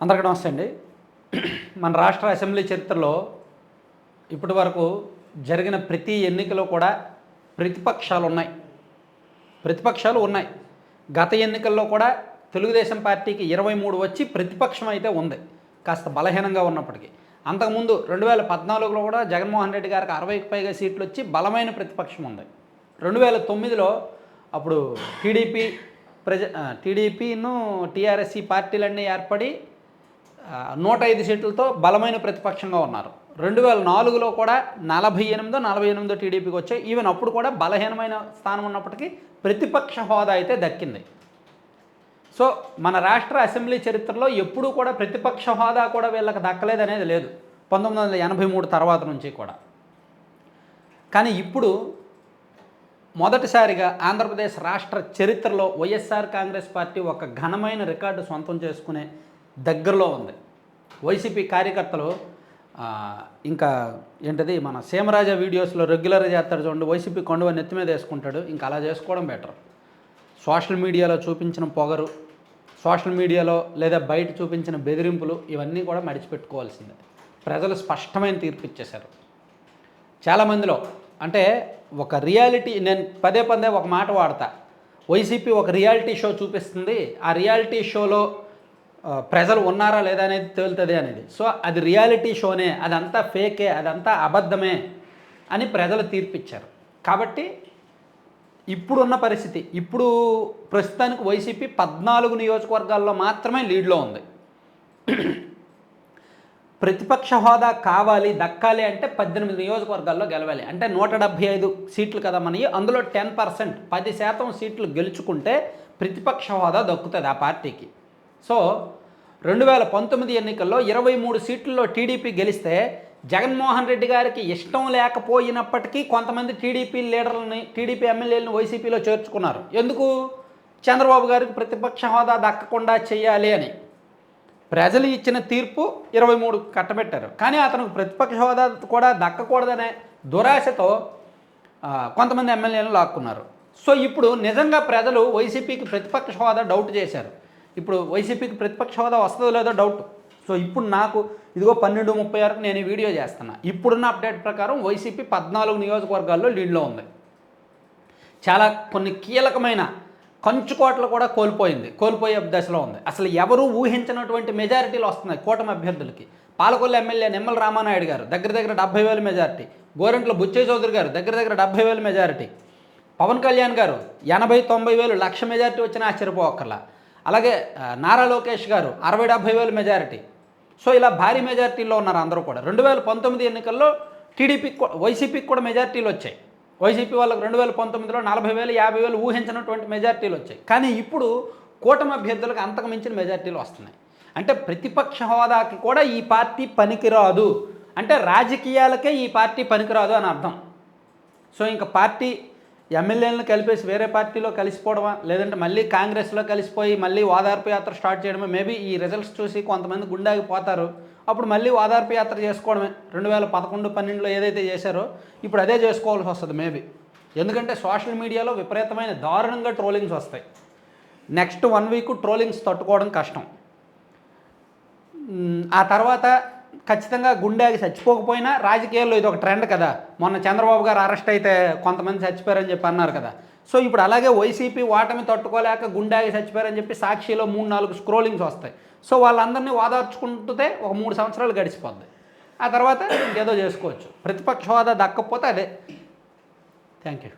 అందరికీ నమస్తే అండి. మన రాష్ట్ర అసెంబ్లీ చరిత్రలో ఇప్పటి వరకు జరిగిన ప్రతి ఎన్నికలో కూడా ప్రతిపక్షాలు ఉన్నాయి. ప్రతిపక్షాలు ఉన్నాయి. గత ఎన్నికల్లో కూడా తెలుగుదేశం పార్టీకి ఇరవై మూడు వచ్చి ప్రతిపక్షం అయితే ఉంది. కాస్త బలహీనంగా ఉన్నప్పటికీ. అంతకుముందు రెండు వేల పద్నాలుగులో కూడా జగన్మోహన్ రెడ్డి గారికి అరవైకి పైగా సీట్లు వచ్చి బలమైన ప్రతిపక్షం ఉంది. రెండు వేల తొమ్మిదిలో అప్పుడు టీడీపీ ప్రజ టీడీపీను టీఆర్ఎస్సీ పార్టీలన్నీ ఏర్పడి నూట ఐదు సీట్లతో బలమైన ప్రతిపక్షంగా ఉన్నారు. రెండు వేల నాలుగులో కూడా నలభై ఎనిమిదో నలభై ఎనిమిదో టీడీపీకి వచ్చాయి. ఈవెన్ అప్పుడు కూడా బలహీనమైన స్థానం ఉన్నప్పటికీ ప్రతిపక్ష హోదా అయితే దక్కింది. సో మన రాష్ట్ర అసెంబ్లీ చరిత్రలో ఎప్పుడూ కూడా ప్రతిపక్ష హోదా కూడా వీళ్ళకి దక్కలేదనేది లేదు. పంతొమ్మిది వందల ఎనభై మూడు తర్వాత నుంచి కూడా. కానీ ఇప్పుడు మొదటిసారిగా ఆంధ్రప్రదేశ్ రాష్ట్ర చరిత్రలో వైఎస్ఆర్ కాంగ్రెస్ పార్టీ ఒక ఘనమైన రికార్డు సొంతం చేసుకునే దగ్గరలో ఉంది. వైసీపీ కార్యకర్తలు ఇంకా ఏంటది మన సీమరాజా వీడియోస్లో రెగ్యులర్గా చేస్తాడు చూడండి వైసీపీ కొండవ నెత్తి మీద వేసుకుంటాడు ఇంకా అలా చేసుకోవడం బెటర్ సోషల్ మీడియాలో చూపించిన పొగరు సోషల్ మీడియాలో లేదా బయట చూపించిన బెదిరింపులు ఇవన్నీ కూడా మడిచిపెట్టుకోవాల్సిందే. ప్రజలు స్పష్టమైన తీర్పు ఇచ్చేశారు. చాలామందిలో అంటే ఒక రియాలిటీ నేను పదే పదే ఒక మాట వాడతా. వైసీపీ ఒక రియాలిటీ షో చూపిస్తుంది ఆ రియాలిటీ షోలో ప్రజలు ఉన్నారా లేదా అనేది తేలుతుంది అనేది. సో అది రియాలిటీ షోనే అదంతా ఫేకే అదంతా అబద్ధమే అని ప్రజలు తీర్పిచ్చారు. కాబట్టి ఇప్పుడున్న పరిస్థితి ఇప్పుడు ప్రస్తుతానికి వైసీపీ పద్నాలుగు నియోజకవర్గాల్లో మాత్రమే లీడ్లో ఉంది. ప్రతిపక్ష హోదా కావాలి దక్కాలి అంటే పద్దెనిమిది నియోజకవర్గాల్లో గెలవాలి. అంటే నూట డెబ్భై ఐదు సీట్లు కదా మనకి అందులో టెన్ పర్సెంట్ పది శాతం సీట్లు గెలుచుకుంటే ప్రతిపక్ష హోదా దక్కుతుంది ఆ పార్టీకి. సో రెండు వేల పంతొమ్మిది ఎన్నికల్లో ఇరవై మూడు సీట్లలో టీడీపీ గెలిస్తే జగన్మోహన్ రెడ్డి గారికి ఇష్టం లేకపోయినప్పటికీ కొంతమంది టీడీపీ లీడర్లని టీడీపీ ఎమ్మెల్యేలను వైసీపీలో చేర్చుకున్నారు. ఎందుకు? చంద్రబాబు గారికి ప్రతిపక్ష హోదా దక్కకుండా చేయాలి అని. ప్రజలు ఇచ్చిన తీర్పు ఇరవై మూడు కట్టబెట్టారు. కానీ అతనికి ప్రతిపక్ష హోదా కూడా దక్కకూడదనే దురాశతో కొంతమంది ఎమ్మెల్యేలను లాక్కున్నారు. సో ఇప్పుడు నిజంగా ప్రజలు వైసీపీకి ప్రతిపక్ష హోదా డౌట్ చేశారు. ఇప్పుడు వైసీపీకి ప్రతిపక్ష హోదా వస్తుందో లేదో డౌట్ సో ఇప్పుడు నాకు ఇదిగో పన్నెండు ముప్పై వరకు నేను వీడియో చేస్తున్నా. ఇప్పుడున్న అప్డేట్ ప్రకారం వైసీపీ పద్నాలుగు నియోజకవర్గాల్లో లీడ్లో ఉంది. చాలా కొన్ని కీలకమైన కంచుకోట్లు కూడా కోల్పోయింది కోల్పోయే దశలో ఉంది. అసలు ఎవరూ ఊహించినటువంటి మెజారిటీలు వస్తున్నాయి కూటమి అభ్యర్థులకి. పాలకొల్లు ఎమ్మెల్యే నిమ్మల రామానాయుడు గారు దగ్గర దగ్గర డెబ్బై వేల మెజారిటీ గోరంట్ల బుచ్చయ్య చౌదరి గారు దగ్గర దగ్గర డెబ్బై వేల మెజారిటీ పవన్ కళ్యాణ్ గారు ఎనభై తొంభై వేలు లక్ష మెజారిటీ వచ్చినా ఆశ్చర్యపోవక్కర్లా అలాగే నారా లోకేష్ గారు అరవై డెబ్బై వేల మెజారిటీ. సో ఇలా భారీ మెజారిటీలో ఉన్నారు అందరూ కూడా. రెండు వేల పంతొమ్మిది ఎన్నికల్లో టీడీపీకి వైసీపీకి కూడా మెజారిటీలు వచ్చాయి. వైసీపీ వాళ్ళకి రెండు వేల పంతొమ్మిదిలో నలభై వేలు యాభై వేలు ఊహించినటువంటి మెజారిటీలు వచ్చాయి. కానీ ఇప్పుడు కూటమి అభ్యర్థులకు అంతకు మించిన మెజారిటీలు వస్తున్నాయి. అంటే ప్రతిపక్ష హోదాకి కూడా ఈ పార్టీ పనికిరాదు. అంటే రాజకీయాలకే ఈ పార్టీ పనికిరాదు అని అర్థం. సో ఇంకా పార్టీ ఎమ్మెల్యేలను కలిపేసి వేరే పార్టీలో కలిసిపోవడమా? లేదంటే మళ్ళీ కాంగ్రెస్లో కలిసిపోయి మళ్ళీ ఓదార్పు యాత్ర స్టార్ట్ చేయడమే? మేబీ ఈ రిజల్ట్స్ చూసి కొంతమంది గుండాకి పోతారు అప్పుడు మళ్ళీ ఓదార్పు యాత్ర చేసుకోవడమే. రెండు వేల పదకొండు పన్నెండులో ఏదైతే చేశారో ఇప్పుడు అదే చేసుకోవాల్సి వస్తుంది మేబీ. ఎందుకంటే సోషల్ మీడియాలో విపరీతమైన దారుణంగా ట్రోలింగ్స్ వస్తాయి. నెక్స్ట్ వన్ వీక్ ట్రోలింగ్స్ తట్టుకోవడం కష్టం. ఆ తర్వాత ఖచ్చితంగా గుండెకి చచ్చిపోకపోయినా రాజకీయాల్లో ఇది ఒక ట్రెండ్ కదా. మొన్న చంద్రబాబు గారు అరెస్ట్ అయితే కొంతమంది చచ్చిపోయారని చెప్పి అన్నారు కదా. సో ఇప్పుడు అలాగే వైసీపీ ఓటమి తట్టుకోలేక గుండెకి చచ్చిపోయారని చెప్పి సాక్షిలో మూడు నాలుగు స్క్రోలింగ్స్ వస్తాయి. సో వాళ్ళందరినీ ఓదార్చుకుంటే ఒక మూడు సంవత్సరాలు గడిచిపోద్ది. ఆ తర్వాత ఇంకేదో చేసుకోవచ్చు. ప్రతిపక్ష హోదా దక్కపోతే అదే. Thank you